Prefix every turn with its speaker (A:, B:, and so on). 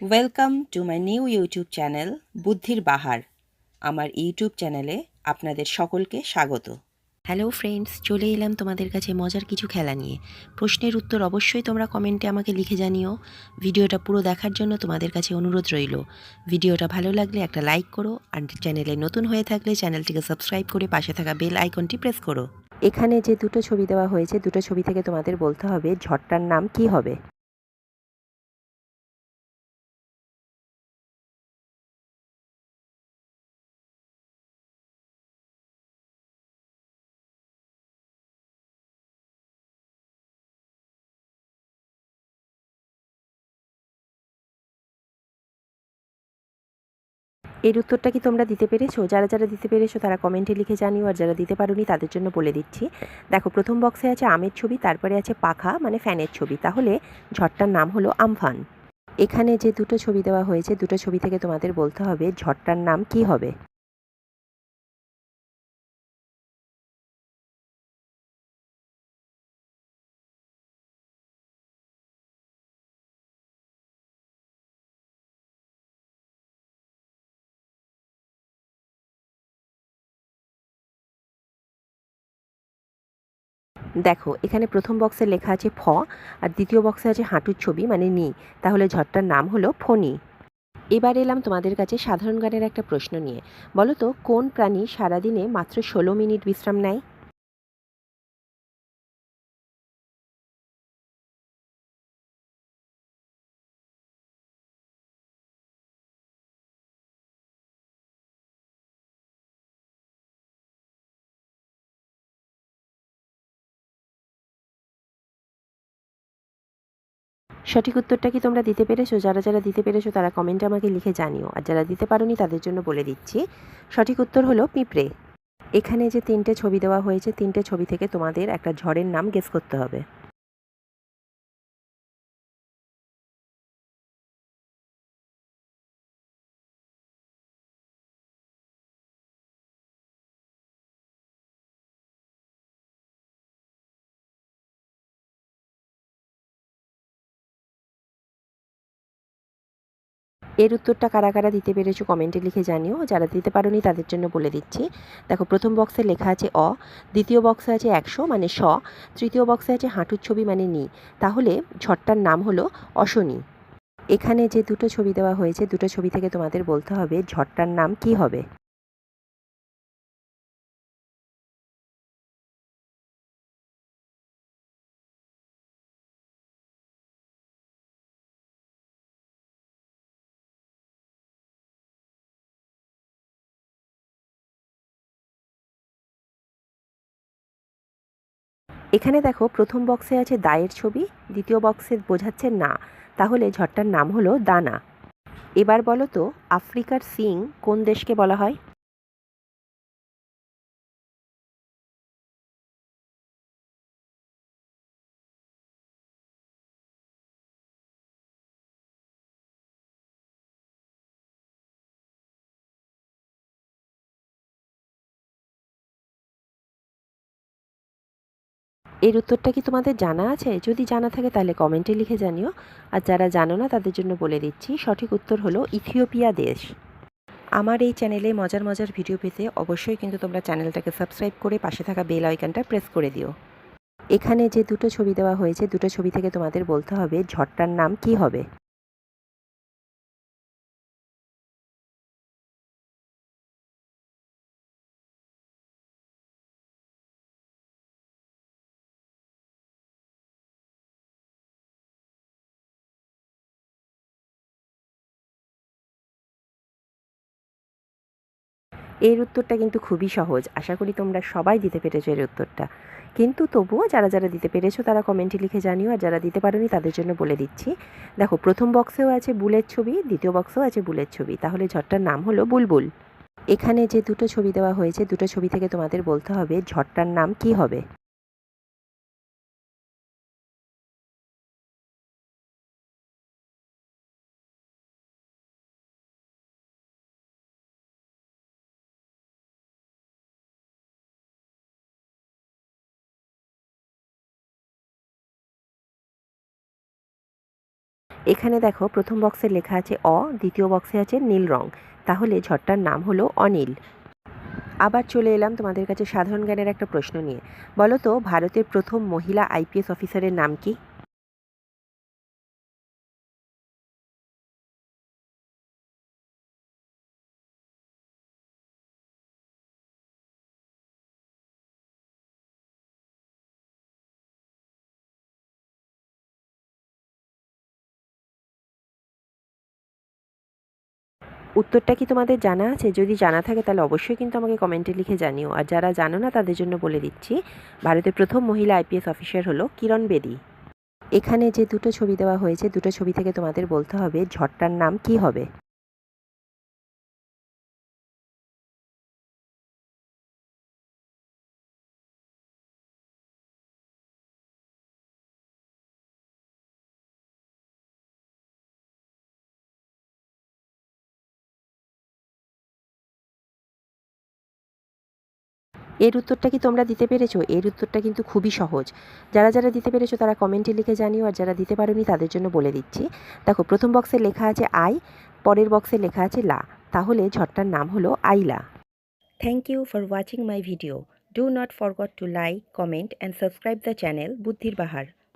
A: Welcome to my new YouTube channel বুদ্ধির বাহার আমার YouTube চ্যানেলে আপনাদের সকলকে স্বাগত। হ্যালো ফ্রেন্ডস চলে এলাম তোমাদের কাছে মজার কিছু খেলা নিয়ে। প্রশ্নের উত্তর অবশ্যই তোমরা কমেন্টে আমাকে লিখে জানিও। ভিডিওটা পুরো দেখার জন্য তোমাদের কাছে অনুরোধ রইল। ভিডিওটা ভালো লাগলে একটা লাইক করো আর চ্যানেলে নতুন হয়ে থাকলে চ্যানেলটিকে সাবস্ক্রাইব করে পাশে থাকা বেল আইকনটি প্রেস করো। এখানে যে দুটো ছবি দেওয়া হয়েছে, দুটো ছবি থেকে তোমাদের বলতে হবে ঝড়টার নাম কি হবে। এর উত্তরটা কি তোমরা দিতে পেরেছ? যারা যারা দিতে পেরেছ তারা কমেন্টে লিখে জানিও, আর যারা দিতে পারোনি তাদের জন্য বলে দিচ্ছি। দেখো, প্রথম বক্সে আছে আমের ছবি, তারপরে আছে পাখা মানে ফ্যানের ছবি। তাহলে ঝড়টার নাম হলো আমফান। এখানে যে দুটো ছবি দেওয়া হয়েছে, দুটো ছবি থেকে তোমাদের বলতে হবে ঝড়টার নাম কি হবে। দেখো, এখানে প্রথম বক্সে লেখা আছে ফ, আর দ্বিতীয় বক্সে আছে হাঁটুর ছবি মানে নি। তাহলে ঝড়টার নাম হলো ফণি। এবার এলাম তোমাদের কাছে সাধারণ গানের একটা প্রশ্ন নিয়ে। বলো তো, কোন প্রাণী সারাদিনে মাত্র ষোলো মিনিট বিশ্রাম নেয়? সঠিক উত্তরটা কি তোমরা দিতে পেরেছ? যারা যারা দিতে পেরেছ তারা কমেন্টে আমাকে লিখে জানিও। আর যারা দিতে পারোনি তাদের জন্য বলে দিচ্ছি, সঠিক উত্তর হলো পিঁপড়ে। এখানে যে তিনটে ছবি দেওয়া হয়েছে, তিনটে ছবি থেকে তোমাদের একটা ঝড়ের নাম গেস করতে হবে। এর উত্তরটা কারা কারা দিতে পেরেছ কমেন্টে লিখে জানিও। যারা দিতে পারোনি তাদের জন্য বলে দিচ্ছি। দেখো, প্রথম বক্সে লেখা আছে অ, দ্বিতীয় বক্সে আছে একশো মানে স তৃতীয় বক্সে আছে হাঁটুর ছবি মানে নি। তাহলে ঝড়টার নাম হলো অশনি। এখানে যে দুটো ছবি দেওয়া হয়েছে, দুটো ছবি থেকে তোমাদের বলতে হবে ঝড়টার নাম কি হবে। এখানে দেখো প্রথম বক্সে আছে দায়ের ছবি, দ্বিতীয় বক্সে বোঝাচ্ছে না। তাহলে ঝড়টার নাম হলো দানা। এবার বলো তো, আফ্রিকার সিং কোন দেশকে বলা হয়? এর উত্তরটা কি তোমাদের জানা আছে? যদি জানা থাকে তাহলে কমেন্টে লিখে জানিও। আর যারা জানো না, তাদের জন্য বলে দিচ্ছি, সঠিক উত্তর হলো ইথিওপিয়া দেশ। আমার এই চ্যানেলে মজার মজার ভিডিও পেতে অবশ্যই কিন্তু তোমরা চ্যানেলটাকে সাবস্ক্রাইব করে পাশে থাকা বেল আইকনটা প্রেস করে দিও। এখানে যে দুটো ছবি দেওয়া হয়েছে, দুটো ছবি থেকে তোমাদের বলতে হবে ঝড়টার নাম কি হবে? এর উত্তরটা কিন্তু খুবই সহজ। আশা করি তোমরা সবাই দিতে পেরেছ এর উত্তরটা। কিন্তু তবুও যারা যারা দিতে পেরেছ তারা কমেন্টে লিখে জানিও, আর যারা দিতে পারোনি তাদের জন্য বলে দিচ্ছি। দেখো, প্রথম বক্সেও আছে বুলের ছবি, দ্বিতীয় বক্সেও আছে বুলের ছবি। তাহলে ঝড়টার নাম হলো বুলবুল। এখানে যে দুটো ছবি দেওয়া হয়েছে, দুটো ছবি থেকে তোমাদের বলতে হবে ঝড়টার নাম কি হবে? এখানে দেখো প্রথম বক্সে লেখা আছে অ, দ্বিতীয় বক্সে আছে নীল রং। তাহলে ঝড়টার নাম হলো অনিল। আবার চলে এলাম তোমাদের কাছে সাধারণ জ্ঞানের একটা প্রশ্ন নিয়ে। বলো তো, ভারতের প্রথম মহিলা আইপিএস অফিসারের নাম কি? উত্তরটা কি তোমাদের জানা আছে? যদি জানা থাকে তাহলে অবশ্যই কিন্তু আমাকে কমেন্টে লিখে জানিও। আর যারা জানো না, তাদের জন্য বলে দিচ্ছি, ভারতের প্রথম মহিলা আইপিএস অফিসার হলো কিরণ বেদি। এখানে যে দুটো ছবি দেওয়া হয়েছে, দুটো ছবি থেকে তোমাদের বলতে হবে, ঝড়টার নাম কি হবে? এর উত্তরটা কি তোমরা দিতে পেরেছ? এর উত্তরটা কিন্তু খুবই সহজ। যারা যারা দিতে পেরেছ তারা কমেন্টে লিখে জানিও, আর যারা দিতে পারোনি তাদের জন্য বলে দিচ্ছি। দেখো, প্রথম বক্সে লেখা আছে আই, পরের বক্সে লেখা আছে লা। তাহলে ঝড়টার নাম হলো Aila. Thank you for watching my video do not forgot to like comment and subscribe the channel বুদ্ধির বাহার।